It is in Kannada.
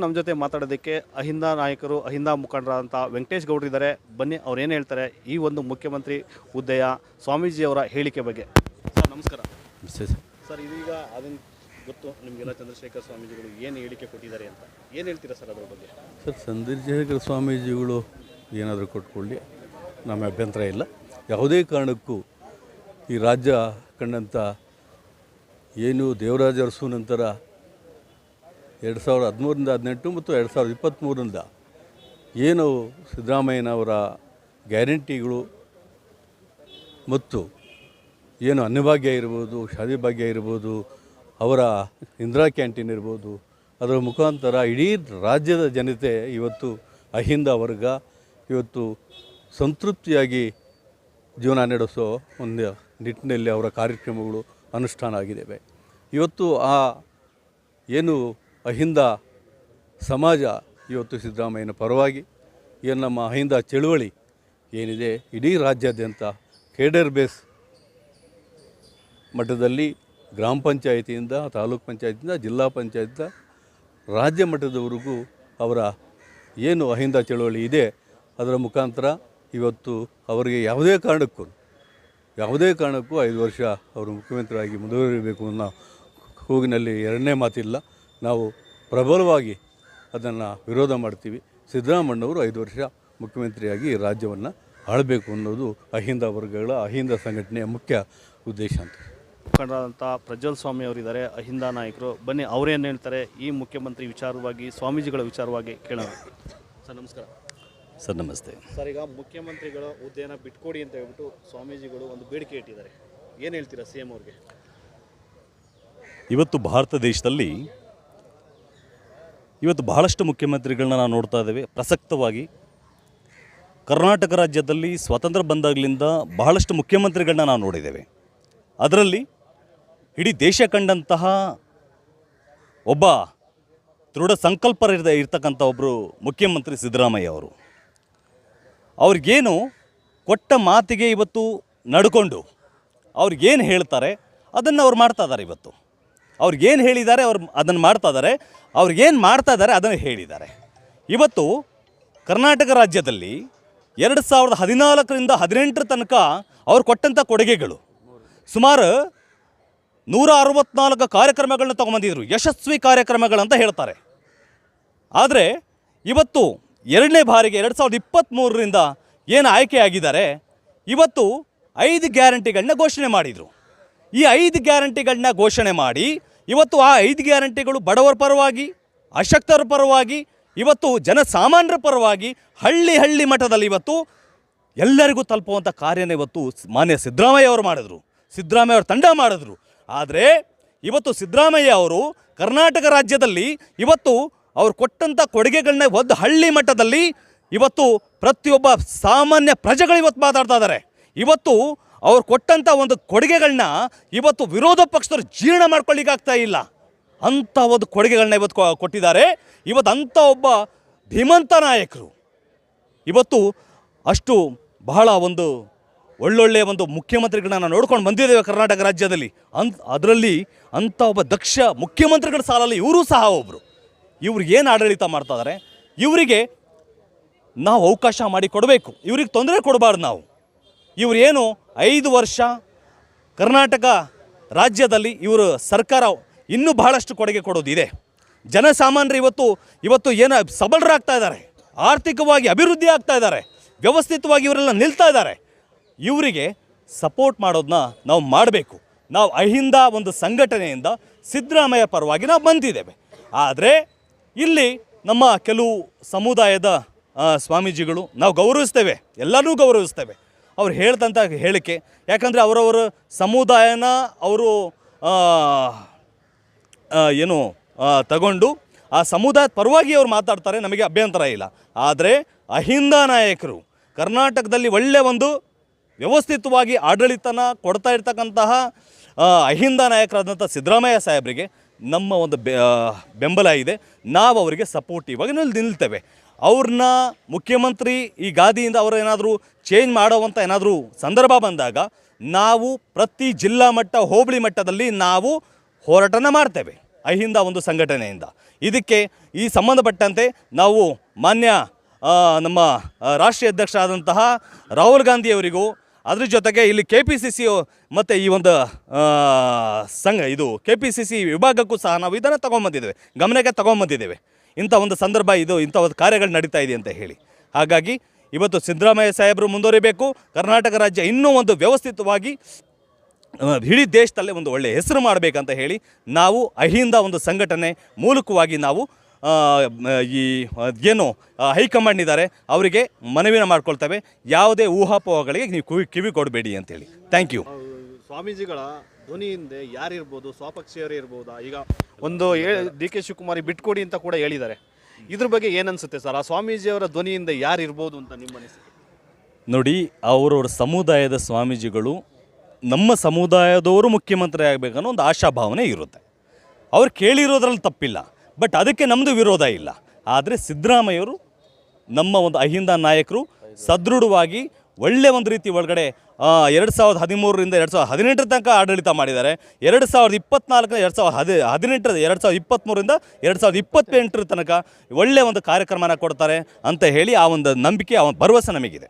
ನಮ್ಮ ಜೊತೆ ಮಾತಾಡೋದಕ್ಕೆ ಅಹಿಂದ ನಾಯಕರು ಅಹಿಂದ ಮುಖಂಡರಾದಂಥ ವೆಂಕಟೇಶ್ ಗೌಡ್ರು ಇದ್ದಾರೆ. ಬನ್ನಿ ಅವ್ರು ಏನು ಹೇಳ್ತಾರೆ ಈ ಒಂದು ಮುಖ್ಯಮಂತ್ರಿ ಹುದ್ದೆಯ ಸ್ವಾಮೀಜಿಯವರ ಹೇಳಿಕೆ ಬಗ್ಗೆ. ಸರ್ ನಮಸ್ಕಾರ. ಸರ್. ಇದೀಗ ಅದನ್ನು ಗೊತ್ತು ನಿಮಗೆಲ್ಲ ಚಂದ್ರಶೇಖರ್ ಸ್ವಾಮೀಜಿಗಳು ಏನು ಹೇಳಿಕೆ ಕೊಟ್ಟಿದ್ದಾರೆ ಅಂತ. ಏನು ಹೇಳ್ತೀರಾ ಸರ್ ಅದರ ಬಗ್ಗೆ? ಸರ್ ಚಂದ್ರಶೇಖರ ಸ್ವಾಮೀಜಿಗಳು ಏನಾದರೂ ಕೊಟ್ಕೊಳ್ಳಿ. ನಮ್ಮ ಅಭ್ಯಂತರ ಇಲ್ಲ. ಯಾವುದೇ ಕಾರಣಕ್ಕೂ ಈ ರಾಜ್ಯ ಕಂಡಂಥ ಏನು ದೇವರಾಜ ಅರಸು ನಂತರ ಎರಡು ಸಾವಿರದ ಹದಿಮೂರಿಂದ ಹದಿನೆಂಟು ಮತ್ತು ಎರಡು ಸಾವಿರದ ಇಪ್ಪತ್ತ್ಮೂರರಿಂದ ಏನು ಸಿದ್ದರಾಮಯ್ಯನವರ ಗ್ಯಾರಂಟಿಗಳು ಮತ್ತು ಏನು ಅನ್ನಭಾಗ್ಯ ಇರ್ಬೋದು ಶಾದಿ ಭಾಗ್ಯ ಇರ್ಬೋದು, ಅವರ ಇಂದಿರಾ ಕ್ಯಾಂಟೀನ್ ಇರ್ಬೋದು, ಅದರ ಮುಖಾಂತರ ಇಡೀ ರಾಜ್ಯದ ಜನತೆ ಇವತ್ತು ಅಹಿಂದ ವರ್ಗ ಇವತ್ತು ಸಂತೃಪ್ತಿಯಾಗಿ ಜೀವನ ನಡೆಸೋ ಒಂದು ನಿಟ್ಟಿನಲ್ಲಿ ಅವರ ಕಾರ್ಯಕ್ರಮಗಳು ಅನುಷ್ಠಾನ ಆಗಿದ್ದಾವೆ. ಇವತ್ತು ಆ ಏನು ಅಹಿಂದ ಸಮಾಜ ಇವತ್ತು ಸಿದ್ದರಾಮಯ್ಯನ ಪರವಾಗಿ ಏನು ನಮ್ಮ ಅಹಿಂದ ಚಳುವಳಿ ಏನಿದೆ ಇಡೀ ರಾಜ್ಯಾದ್ಯಂತ ಕೇಡರ್ ಬೇಸ್ ಮಟ್ಟದಲ್ಲಿ ಗ್ರಾಮ ಪಂಚಾಯಿತಿಯಿಂದ, ತಾಲೂಕ್ ಪಂಚಾಯತಿಯಿಂದ, ಜಿಲ್ಲಾ ಪಂಚಾಯತಿಂದ ರಾಜ್ಯ ಮಟ್ಟದವರೆಗೂ ಅವರ ಏನು ಅಹಿಂದ ಚಳುವಳಿ ಇದೆ, ಅದರ ಮುಖಾಂತರ ಇವತ್ತು ಅವರಿಗೆ ಯಾವುದೇ ಕಾರಣಕ್ಕೂ ಯಾವುದೇ ಕಾರಣಕ್ಕೂ ಐದು ವರ್ಷ ಅವರು ಮುಖ್ಯಮಂತ್ರಿಯಾಗಿ ಮುಂದುವರಿಬೇಕು ಅನ್ನೋ ಕೂಗಿನಲ್ಲಿ ಎರಡನೇ ಮಾತಿಲ್ಲ. ನಾವು ಪ್ರಬಲವಾಗಿ ಅದನ್ನು ವಿರೋಧ ಮಾಡ್ತೀವಿ. ಸಿದ್ದರಾಮಣ್ಣವರು ಐದು ವರ್ಷ ಮುಖ್ಯಮಂತ್ರಿಯಾಗಿ ರಾಜ್ಯವನ್ನು ಆಳಬೇಕು ಅನ್ನೋದು ಅಹಿಂದ ವರ್ಗಗಳ ಅಹಿಂದ ಸಂಘಟನೆಯ ಮುಖ್ಯ ಉದ್ದೇಶ ಅಂತ. ಮುಖಂಡರಾದಂಥ ಪ್ರಜ್ವಲ್ ಸ್ವಾಮಿ ಅವರಿದ್ದಾರೆ ಅಹಿಂದ ನಾಯಕರು. ಬನ್ನಿ ಅವರೇನು ಹೇಳ್ತಾರೆ? ಈ ಮುಖ್ಯಮಂತ್ರಿ ವಿಚಾರವಾಗಿ ಸ್ವಾಮೀಜಿಗಳ ವಿಚಾರವಾಗಿ ಕೇಳೋಣ. ಸರ್ ನಮಸ್ಕಾರ. ಸರ್ ನಮಸ್ತೆ. ಸರ್ ಈಗ ಮುಖ್ಯಮಂತ್ರಿಗಳ ಹುದ್ದೆಯನ್ನು ಬಿಟ್ಕೊಡಿ ಅಂತ ಹೇಳ್ಬಿಟ್ಟು ಸ್ವಾಮೀಜಿಗಳು ಒಂದು ಬೇಡಿಕೆ ಇಟ್ಟಿದ್ದಾರೆ. ಏನು ಹೇಳ್ತೀರಾ ಸಿ ಎಂ ಅವ್ರಿಗೆ? ಇವತ್ತು ಭಾರತ ದೇಶದಲ್ಲಿ ಇವತ್ತು ಬಹಳಷ್ಟು ಮುಖ್ಯಮಂತ್ರಿಗಳನ್ನ ನಾವು ನೋಡ್ತಾ ಇದ್ದೇವೆ. ಪ್ರಸಕ್ತವಾಗಿ ಕರ್ನಾಟಕ ರಾಜ್ಯದಲ್ಲಿ ಸ್ವಾತಂತ್ರ್ಯ ಬಂದಾಗಲಿಂದ ಬಹಳಷ್ಟು ಮುಖ್ಯಮಂತ್ರಿಗಳನ್ನ ನಾವು ನೋಡಿದ್ದೇವೆ. ಅದರಲ್ಲಿ ಇಡೀ ದೇಶ ಕಂಡಂತಹ ಒಬ್ಬ ದೃಢ ಸಂಕಲ್ಪರಿದ ಇರ್ತಕ್ಕಂಥ ಒಬ್ಬರು ಮುಖ್ಯಮಂತ್ರಿ ಸಿದ್ದರಾಮಯ್ಯ ಅವರು. ಅವ್ರಿಗೇನು ಕೊಟ್ಟ ಮಾತಿಗೆ ಇವತ್ತು ನಡ್ಕೊಂಡು ಅವ್ರಿಗೇನು ಹೇಳ್ತಾರೆ ಅದನ್ನು ಅವ್ರು ಮಾಡ್ತಾ ಇದ್ದಾರೆ ಇವತ್ತು. ಅವ್ರಿಗೇನು ಹೇಳಿದ್ದಾರೆ, ಅವ್ರು ಅದನ್ನು ಮಾಡ್ತಾ ಇದ್ದಾರೆ. ಅವ್ರಿಗೇನು ಮಾಡ್ತಾ ಇದ್ದಾರೆ, ಅದನ್ನು ಹೇಳಿದ್ದಾರೆ. ಇವತ್ತು ಕರ್ನಾಟಕ ರಾಜ್ಯದಲ್ಲಿ ಎರಡು ಸಾವಿರದ ಹದಿನಾಲ್ಕರಿಂದ ಹದಿನೆಂಟರ ತನಕ ಅವ್ರು ಕೊಟ್ಟಂಥ ಕೊಡುಗೆಗಳು ಸುಮಾರು ನೂರ ಅರವತ್ನಾಲ್ಕು ಕಾರ್ಯಕ್ರಮಗಳನ್ನ ತೊಗೊಂಬಂದಿದ್ರು, ಯಶಸ್ವಿ ಕಾರ್ಯಕ್ರಮಗಳಂತ ಹೇಳ್ತಾರೆ. ಆದರೆ ಇವತ್ತು ಎರಡನೇ ಬಾರಿಗೆ ಎರಡು ಸಾವಿರದ ಇಪ್ಪತ್ತ್ಮೂರರಿಂದ ಏನು ಆಯ್ಕೆಯಾಗಿದ್ದಾರೆ ಇವತ್ತು ಐದು ಗ್ಯಾರಂಟಿಗಳನ್ನ ಘೋಷಣೆ ಮಾಡಿದರು. ಈ ಐದು ಗ್ಯಾರಂಟಿಗಳನ್ನ ಘೋಷಣೆ ಮಾಡಿ ಇವತ್ತು ಆ ಐದು ಗ್ಯಾರಂಟಿಗಳು ಬಡವರ ಪರವಾಗಿ, ಅಶಕ್ತರ ಪರವಾಗಿ, ಇವತ್ತು ಜನಸಾಮಾನ್ಯರ ಪರವಾಗಿ, ಹಳ್ಳಿ ಹಳ್ಳಿ ಮಠದಲ್ಲಿ ಇವತ್ತು ಎಲ್ಲರಿಗೂ ತಲುಪುವಂಥ ಕಾರ್ಯನ ಇವತ್ತು ಮಾನ್ಯ ಸಿದ್ದರಾಮಯ್ಯ ಅವರು ಮಾಡಿದ್ರು. ಸಿದ್ದರಾಮಯ್ಯ ಅವರು ತಂಡ ಮಾಡಿದ್ರು. ಆದರೆ ಇವತ್ತು ಸಿದ್ದರಾಮಯ್ಯ ಅವರು ಕರ್ನಾಟಕ ರಾಜ್ಯದಲ್ಲಿ ಇವತ್ತು ಅವರು ಕೊಟ್ಟಂಥ ಕೊಡುಗೆಗಳನ್ನ ಒಂದು, ಹಳ್ಳಿ ಮಟ್ಟದಲ್ಲಿ ಇವತ್ತು ಪ್ರತಿಯೊಬ್ಬ ಸಾಮಾನ್ಯ ಪ್ರಜೆಗಳು ಇವತ್ತು ಮಾತಾಡ್ತಾ ಇದ್ದಾರೆ ಇವತ್ತು ಅವ್ರು ಕೊಟ್ಟಂಥ ಒಂದು ಕೊಡುಗೆಗಳನ್ನ ಇವತ್ತು ವಿರೋಧ ಪಕ್ಷದವ್ರು ಜೀರ್ಣ ಮಾಡ್ಕೊಳ್ಳಿಕ್ಕಾಗ್ತಾ ಇಲ್ಲ. ಅಂಥ ಒಂದು ಕೊಡುಗೆಗಳನ್ನ ಇವತ್ತು ಕೊಟ್ಟಿದ್ದಾರೆ. ಇವತ್ತು ಅಂಥ ಒಬ್ಬ ಧೀಮಂತ ನಾಯಕರು. ಇವತ್ತು ಅಷ್ಟು ಬಹಳ ಒಂದು ಒಳ್ಳೊಳ್ಳೆಯ ಒಂದು ಮುಖ್ಯಮಂತ್ರಿಗಳನ್ನ ನೋಡ್ಕೊಂಡು ಬಂದಿದ್ದೇವೆ ಕರ್ನಾಟಕ ರಾಜ್ಯದಲ್ಲಿ. ಅಂತ್ ಅದರಲ್ಲಿ ಅಂಥ ಒಬ್ಬ ದಕ್ಷ ಮುಖ್ಯಮಂತ್ರಿಗಳ ಸಾಲಲ್ಲಿ ಇವರು ಸಹ ಒಬ್ಬರು ಇವ್ರಿಗೆ ಏನು ಆಡಳಿತ ಮಾಡ್ತಾ ಇದ್ದಾರೆ ಇವರಿಗೆ ನಾವು ಅವಕಾಶ ಮಾಡಿ ಕೊಡಬೇಕು ಇವ್ರಿಗೆ ತೊಂದರೆ ಕೊಡಬಾರ್ದು ನಾವು. ಇವ್ರು ಏನು ಐದು ವರ್ಷ ಕರ್ನಾಟಕ ರಾಜ್ಯದಲ್ಲಿ ಇವರು ಸರ್ಕಾರ ಇನ್ನೂ ಬಹಳಷ್ಟು ಕೊಡುಗೆ ಕೊಡೋದಿದೆ. ಜನಸಾಮಾನ್ಯರು ಇವತ್ತು ಇವತ್ತು ಏನು ಸಬಲರಾಗ್ತಾ ಇದ್ದಾರೆ, ಆರ್ಥಿಕವಾಗಿ ಅಭಿವೃದ್ಧಿ ಆಗ್ತಾ ಇದ್ದಾರೆ, ವ್ಯವಸ್ಥಿತವಾಗಿ ಇವರೆಲ್ಲ ನಿಲ್ತಾ ಇದ್ದಾರೆ. ಇವರಿಗೆ ಸಪೋರ್ಟ್ ಮಾಡೋದನ್ನ ನಾವು ಮಾಡಬೇಕು. ನಾವು ಅಹಿಂದ ಒಂದು ಸಂಘಟನೆಯಿಂದ ಸಿದ್ದರಾಮಯ್ಯ ಪರವಾಗಿ ನಾವು ಬಂದಿದ್ದೇವೆ. ಆದರೆ ಇಲ್ಲಿ ನಮ್ಮ ಕೆಲವು ಸಮುದಾಯದ ಸ್ವಾಮೀಜಿಗಳು ನಾವು ಗೌರವಿಸ್ತೇವೆ ಎಲ್ಲರೂ ಗೌರವಿಸ್ತೇವೆ. ಅವ್ರು ಹೇಳ್ದಂಥ ಹೇಳಿಕೆ. ಯಾಕಂದರೆ ಅವರವರ ಸಮುದಾಯನ ಅವರು ಏನು ತಗೊಂಡು ಆ ಸಮುದಾಯದ ಪರವಾಗಿ ಅವ್ರು ಮಾತಾಡ್ತಾರೆ, ನಮಗೆ ಅಭ್ಯಂತರ ಇಲ್ಲ. ಆದರೆ ಅಹಿಂದ ನಾಯಕರು, ಕರ್ನಾಟಕದಲ್ಲಿ ಒಳ್ಳೆಯ ಒಂದು ವ್ಯವಸ್ಥಿತವಾಗಿ ಆಡಳಿತನ ಕೊಡ್ತಾ ಇರ್ತಕ್ಕಂತಹ ಅಹಿಂದ ನಾಯಕರಾದಂಥ ಸಿದ್ದರಾಮಯ್ಯ ಸಾಹೇಬರಿಗೆ ನಮ್ಮ ಒಂದು ಬೆಂಬಲ ಇದೆ. ನಾವು ಅವರಿಗೆ ಸಪೋರ್ಟಿವ್ ಆಗಿ ನಿಲ್, ನಿಲ್ತೇವೆ. ಅವ್ರನ್ನ ಮುಖ್ಯಮಂತ್ರಿ ಈ ಗಾದಿಯಿಂದ ಅವರು ಏನಾದರೂ ಚೇಂಜ್ ಮಾಡೋವಂಥ ಏನಾದರೂ ಸಂದರ್ಭ ಬಂದಾಗ ನಾವು ಪ್ರತಿ ಜಿಲ್ಲಾ ಮಟ್ಟ, ಹೋಬಳಿ ಮಟ್ಟದಲ್ಲಿ ನಾವು ಹೋರಾಟನ ಮಾಡ್ತೇವೆ ಅಹಿಂದ ಒಂದು ಸಂಘಟನೆಯಿಂದ. ಇದಕ್ಕೆ ಈ ಸಂಬಂಧಪಟ್ಟಂತೆ ನಾವು ಮಾನ್ಯ ನಮ್ಮ ರಾಷ್ಟ್ರೀಯ ಅಧ್ಯಕ್ಷ ಆದಂತಹ ರಾಹುಲ್ ಗಾಂಧಿಯವರಿಗೂ ಅದ್ರ ಜೊತೆಗೆ ಇಲ್ಲಿ ಕೆ ಪಿ ಸಿ ಸಿ ಮತ್ತು ಈ ಒಂದು ಸಂಘ, ಇದು ಕೆ ಪಿ ಸಿ ಸಿ ವಿಭಾಗಕ್ಕೂ ಸಹ ನಾವು ಇದನ್ನು ತಗೊಂಬಂದಿದ್ದೇವೆ ಗಮನಕ್ಕೆ ತಗೊಂಬಂದಿದ್ದೇವೆ ಇಂಥ ಒಂದು ಸಂದರ್ಭ ಇದು, ಇಂಥ ಒಂದು ಕಾರ್ಯಗಳು ನಡೀತಾ ಇದೆ ಅಂತ ಹೇಳಿ. ಹಾಗಾಗಿ ಇವತ್ತು ಸಿದ್ದರಾಮಯ್ಯ ಸಾಹೇಬರು ಮುಂದುವರಿಬೇಕು. ಕರ್ನಾಟಕ ರಾಜ್ಯ ಇನ್ನೂ ಒಂದು ವ್ಯವಸ್ಥಿತವಾಗಿ ಇಡೀ ದೇಶದಲ್ಲೇ ಒಂದು ಒಳ್ಳೆಯ ಹೆಸರು ಮಾಡಬೇಕಂತ ಹೇಳಿ ನಾವು ಅಹಿಂದ ಒಂದು ಸಂಘಟನೆ ಮೂಲಕವಾಗಿ ನಾವು ಈ ಏನು ಹೈಕಮಾಂಡ್ ಇದ್ದಾರೆ ಅವರಿಗೆ ಮನವಿನ ಮಾಡ್ಕೊಳ್ತೇವೆ. ಯಾವುದೇ ಊಹಾಪೋಹಗಳಿಗೆ ನೀವು ಕಿವಿ ಕಿವಿ ಕೊಡಬೇಡಿ ಅಂತೇಳಿ ಥ್ಯಾಂಕ್ ಯು ಸ್ವಾಮೀಜಿಗಳ ಧ್ವನಿ ಹಿಂದೆ ಯಾರಿರ್ಬೋದು ಸ್ವಪಕ್ಷೀಯರೇ ಇರ್ಬೋದಾ? ಈಗ ಒಂದು ಡಿ ಕೆ ಶಿವಕುಮಾರಿ ಬಿಟ್ಕೊಡಿ ಅಂತ ಕೂಡ ಹೇಳಿದ್ದಾರೆ. ಇದ್ರ ಬಗ್ಗೆ ಏನನ್ಸುತ್ತೆ ಸರ್? ಆ ಸ್ವಾಮೀಜಿಯವರ ಧ್ವನಿಯಿಂದ ಯಾರು ಇರ್ಬೋದು ಅಂತ ನಿಮ್ಮ ಅನಿಸಿಕೆ? ನೋಡಿ ಅವರವ್ರ ಸಮುದಾಯದ ಸ್ವಾಮೀಜಿಗಳು ನಮ್ಮ ಸಮುದಾಯದವರು ಮುಖ್ಯಮಂತ್ರಿ ಆಗಬೇಕನ್ನೋ ಒಂದು ಆಶಾಭಾವನೆ ಇರುತ್ತೆ. ಅವ್ರು ಕೇಳಿರೋದ್ರಲ್ಲಿ ತಪ್ಪಿಲ್ಲ. ಬಟ್ ಅದಕ್ಕೆ ನಮ್ಮದು ವಿರೋಧ ಇಲ್ಲ. ಆದರೆ ಸಿದ್ದರಾಮಯ್ಯವರು ನಮ್ಮ ಒಂದು ಅಹಿಂದ ನಾಯಕರು ಸದೃಢವಾಗಿ ಒಳ್ಳೆ ಒಂದು ರೀತಿ ಒಳಗಡೆ ಎರಡು ಸಾವಿರದ ಹದಿಮೂರರಿಂದ ಎರಡು ಸಾವಿರದ ಹದಿನೆಂಟರ ತನಕ ಆಡಳಿತ ಮಾಡಿದ್ದಾರೆ. ಎರಡು ಸಾವಿರದ ಇಪ್ಪತ್ನಾಲ್ಕರ ಎರಡು ಸಾವಿರದ ಹದಿ, ಹದಿನೆಂಟರ, ಎರಡು ಸಾವಿರದ ಇಪ್ಪತ್ತ್ಮೂರಿಂದ ಎರಡು ಸಾವಿರದ ಇಪ್ಪತ್ತೆಂಟರ ತನಕ ಒಳ್ಳೆಯ ಒಂದು ಕಾರ್ಯಕ್ರಮನ ಕೊಡ್ತಾರೆ ಅಂತ ಹೇಳಿ ಆ ಒಂದು ನಂಬಿಕೆ, ಆ ಒಂದು ಭರವಸೆ ನಮಗಿದೆ.